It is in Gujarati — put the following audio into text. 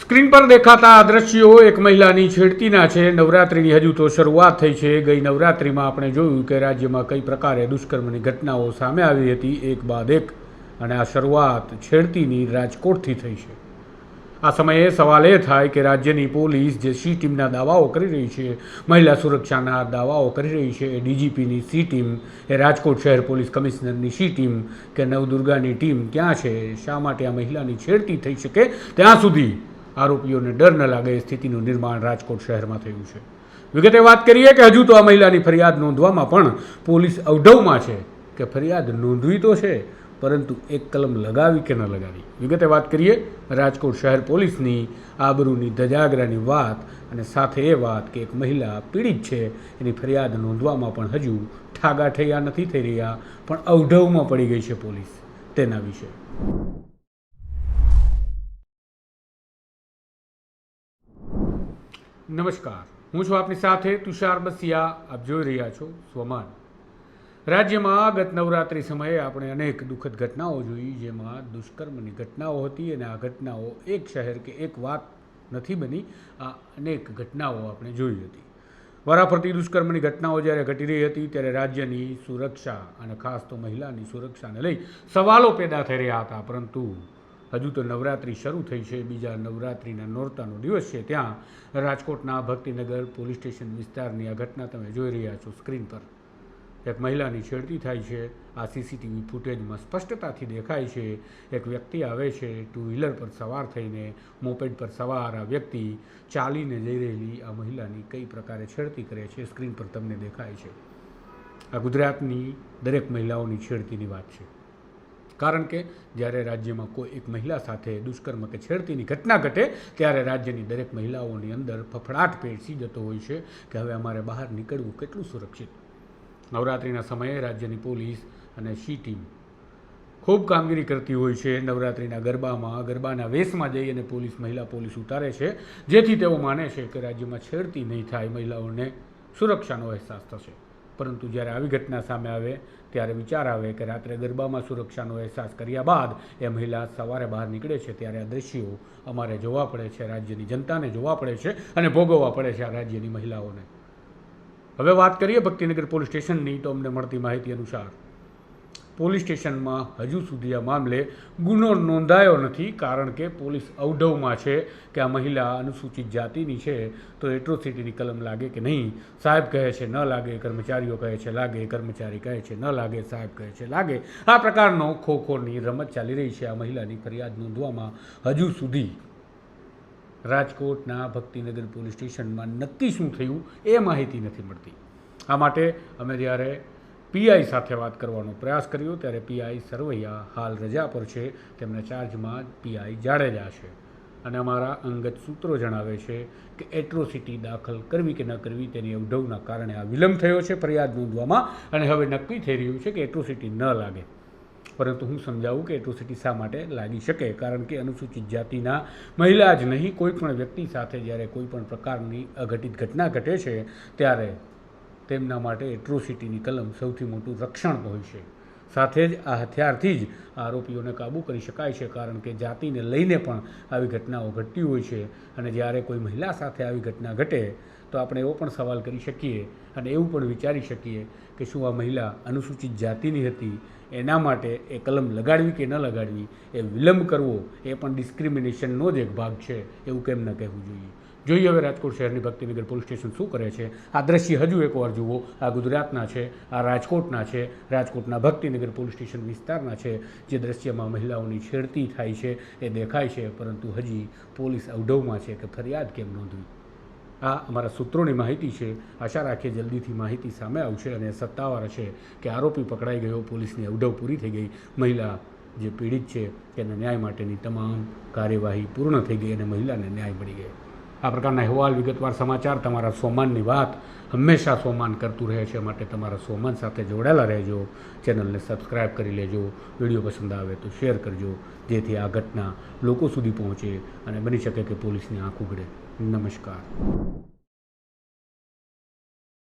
સ્ક્રીન પર દેખાતા આ દ્રશ્યો એક મહિલાની છેડતીના છે. નવરાત્રિની હજુ તો શરૂઆત થઈ છે. ગઈ નવરાત્રિમાં આપણે જોયું કે રાજ્યમાં કઈ પ્રકારે દુષ્કર્મની ઘટનાઓ સામે આવી હતી. એક બાદ એક. અને આ શરૂઆત છેડતીની રાજકોટથી થઈ છે. આ સમયે સવાલ એ થાય કે રાજ્યની પોલીસ જે સી ટીમના દાવાઓ કરી રહી છે, મહિલા સુરક્ષાના દાવાઓ કરી રહી છે, એ ડીજીપીની સી ટીમ, એ રાજકોટ શહેર પોલીસ કમિશનરની સી ટીમ કે નવદુર્ગાની ટીમ ક્યાં છે, શા માટે આ મહિલાની છેડતી થઈ શકે? ત્યાં સુધી આરોપીઓને ડર ન લાગે એ સ્થિતિનું નિર્માણ રાજકોટ શહેરમાં થયું છે. વિગતે વાત કરીએ કે હજુ તો આ મહિલાની ફરિયાદ નોંધવામાં પણ પોલીસ અવઢવમાં છે કે ફરિયાદ નોંધવી તો છે, પરંતુ એક કલમ લગાવી કે ન લગાવી? વિગતે વાત કરીએ, રાજકોટ શહેર પોલીસની આબરૂની ધજાગરાની વાત અને સાથે એ વાત કે એક મહિલા પીડિત છે, એની ફરિયાદ નોંધવામાં પણ હજુ ઠાગા નથી થઈ રહ્યા, પણ અવઢવમાં પડી ગઈ છે પોલીસ તેના વિશે. નમસ્કાર. હું છું આપની સાથે તુષાર બસિયા. આપ જોઈ રહ્યા છો સ્વમાન. રાજ્યમાં ગત નવરાત્રિ સમયે આપણે અનેક દુઃખદ ઘટનાઓ જોઈ, જેમાં દુષ્કર્મની ઘટનાઓ હતી અને આ ઘટનાઓ એક શહેર કે એક વાત નથી બની, આ અનેક ઘટનાઓ આપણે જોઈ હતી. વારાફરતી દુષ્કર્મની ઘટનાઓ જ્યારે ઘટી રહી હતી, ત્યારે રાજ્યની સુરક્ષા અને ખાસ તો મહિલાની સુરક્ષાને લઈ સવાલો પેદા થઈ રહ્યા હતા, પરંતુ હજુ તો નવરાત્રિ શરૂ થઈ છે, બીજા નવરાત્રિના નોરતાનો દિવસ છે. ત્યાં રાજકોટના ભક્તિનગર પોલીસ સ્ટેશન વિસ્તારની આ ઘટના તમે જોઈ રહ્યા છો સ્ક્રીન પર. એક મહિલાની છેડતી થાય છે. આ સીસીટીવી ફૂટેજમાં સ્પષ્ટતાથી દેખાય છે. એક વ્યક્તિ આવે છે ટુ વ્હીલર પર સવાર થઈને, મોપેડ પર સવાર. આ વ્યક્તિ ચાલીને જઈ રહેલી આ મહિલાની કઈ પ્રકારે છેડતી કરે છે, સ્ક્રીન પર તમને દેખાય છે. આ ગુજરાતની દરેક મહિલાઓની છેડતીની વાત છે. કારણ કે જ્યારે રાજ્યમાં કોઈ એક મહિલા સાથે દુષ્કર્મ કે છેડતીની ઘટના ઘટે, ત્યારે રાજ્યની દરેક મહિલાઓની અંદર ફફડાટ પેરસી જતો હોય છે કે હવે અમારે બહાર નીકળવું કેટલું સુરક્ષિત. નવરાત્રિના સમયે રાજ્યની પોલીસ અને સી ટીમ ખૂબ કામગીરી કરતી હોય છે. નવરાત્રિના ગરબામાં, ગરબાના વેશમાં જઈ અને પોલીસ, મહિલા પોલીસ ઉતારે છે, જેથી તેઓ માને છે કે રાજ્યમાં છેડતી નહીં થાય, મહિલાઓને સુરક્ષાનો અહેસાસ થશે. પરંતુ જ્યારે આવી ઘટના સામે આવે, ત્યારે વિચાર આવે કે રાત્રે ગરબામાં સુરક્ષાનો અહેસાસ કર્યા બાદ એ મહિલા સવારે બહાર નીકળે છે, ત્યારે આ દ્રશ્યો અમારે જોવા પડે છે, રાજ્યની જનતાને જોવા પડે છે અને ભોગવવા પડે છે આ રાજ્યની મહિલાઓને. હવે વાત કરીએ ભક્તિનગર પોલીસ સ્ટેશનની, તો અમને મળતી માહિતી અનુસાર પોલીસ સ્ટેશનમાં હજુ સુધી આ મામલે ગુનો નોંધાયો નથી, કારણ કે પોલીસ અવઢવમાં છે કે આ મહિલા અનુસૂચિત જાતિની છે, તો એટ્રોસિટીની કલમ લાગે કે નહીં? સાહેબ કહે છે, ન લાગે. કર્મચારીઓ કહે છે, લાગે. કર્મચારી કહે છે, ન લાગે. સાહેબ કહે છે, લાગે. આ પ્રકારનો ખોખોની રમત ચાલી રહી છે આ મહિલાની ફરિયાદ નોંધવામાં હજુ સુધી. રાજકોટના ભક્તિનગર પોલીસ સ્ટેશનમાં નક્કી શું થયું એ માહિતી નથી મળતી. આ માટે અમે જ્યારે પીઆઈ સાથે વાત કરવાનો પ્રયાસ કર્યો, ત્યારે પીઆઈ સરવૈયા હાલ રજા પર છે. તેમના ચાર્જમાં પીઆઈ જાડેજા છે. અને અમારા અંગત સૂત્રો જણાવે છે કે એટ્રોસિટી દાખલ કરવી કે ન કરવી તેની અવઢવના કારણે આ વિલંબ થયો છે ફરિયાદ નોંધવામાં અને હવે નક્કી થઈ રહ્યું છે કે એટ્રોસિટી ન લાગે. પરંતુ હું સમજાવું કે એટ્રોસિટી શા માટે લાગી શકે? કારણ કે અનુસૂચિત જાતિના મહિલા જ નહીં, કોઈ પણ વ્યક્તિ સાથે જ્યારે કોઈ પણ પ્રકારની અઘટિત ઘટના ઘટે છે, ત્યારે તેમના માટે એટ્રોસિટીની કલમ સૌથી મોટું રક્ષણ હોય છે. સાથે જ આ હથિયારથી જ આરોપીઓને કાબૂ કરી શકાય છે, કારણ કે જાતિને લઈને પણ આવી ઘટનાઓ ઘટતી હોય છે. અને જ્યારે કોઈ મહિલા સાથે આવી ઘટના ઘટે, તો આપણે એવો પણ સવાલ કરી શકીએ અને એવું પણ વિચારી શકીએ કે શું આ મહિલા અનુસૂચિત જાતિની હતી, એના માટે એ કલમ લગાડવી કે ન લગાડવી, એ વિલંબ કરવો, એ પણ ડિસ્ક્રિમિનેશનનો જ એક ભાગ છે. એવું કેમ ન કહેવું જોઈએ? જોઈએ હવે રાજકોટ શહેરની ભક્તિનગર પોલીસ સ્ટેશન શું કરે છે? આ દ્રશ્ય હજુ એકવાર જુઓ. આ ગુજરાતના છે, આ રાજકોટના છે, રાજકોટના ભક્તિનગર પોલીસ સ્ટેશન વિસ્તારના છે, જે દ્રશ્યમાં મહિલાઓની છેડતી થાય છે, એ દેખાય છે, પરંતુ હજી પોલીસ અવઢવમાં છે કે ફરિયાદ કેમ નોંધવી? આ અમારા સૂત્રોની માહિતી છે. આશા રાખીએ જલ્દીથી માહિતી સામે આવશે અને સત્તાવાર છે કે આરોપી પકડાઈ ગયો, પોલીસની અવઢવ પૂરી થઈ ગઈ. મહિલા જે પીડિત છે, તેને ન્યાય માટેની તમામ કાર્યવાહી પૂર્ણ થઈ ગઈ અને મહિલાને ન્યાય મળી ગયો. આ પ્રકારના અહેવાલ, વિગતવાર સમાચાર, તમારા સોમાનની વાત હંમેશા સોમાન કરતું રહે છે. માટે તમારા સોમાન સાથે જોડાયેલા રહેજો. ચેનલને સબસ્ક્રાઇબ કરી લેજો. વીડિયો પસંદ આવે તો શેર કરજો, જેથી આ ઘટના લોકો સુધી પહોંચે અને બની શકે કે પોલીસની આંખ ઉઘડે નમસ્કાર.